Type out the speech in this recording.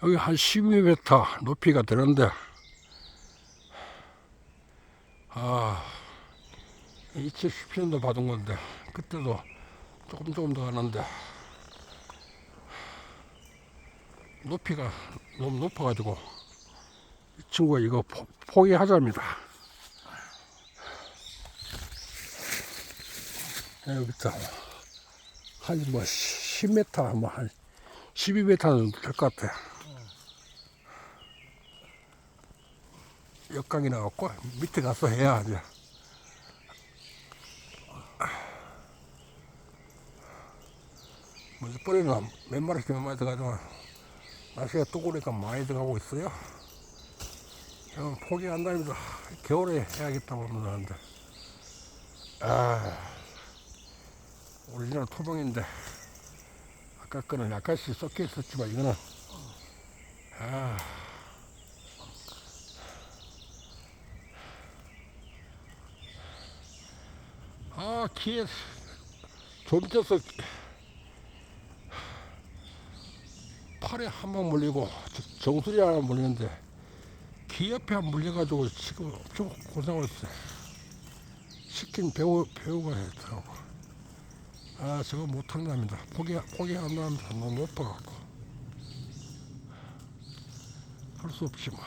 여기 한 12m 높이가 되는데 아 2017년도 받은 건데 그때도 조금 조금 더 가는데 높이가 너무 높아가지고 이 친구가 이거 포, 포기하자입니다. 여기부터 한뭐 10m 뭐한 12m는 될것 같아. 역강이 나왔고 밑에 가서 해야 이제 먼저 뿌리는 몇 마리씩 몇 마리 들어가지만 날씨가 또 그러니까 많이 들어가고 있어요. 저는 포기한답니다. 겨울에 해야겠다고 하는데 아 오리지널 토종인데 아까 거는 약간씩 섞여 있었지만 이거는 아 아, 키에 좀 쪄서 팔에 한 번 물리고 저- 정수리 하나 물리는데 귀 옆에 한번 물려가지고 지금 엄청 고생하고 있어요. 시킨 배우, 배우가 했더라고. 아, 저거 못한답니다. 포기, 포기한답니다. 너무 높아갖고. 할 수 없지 뭐.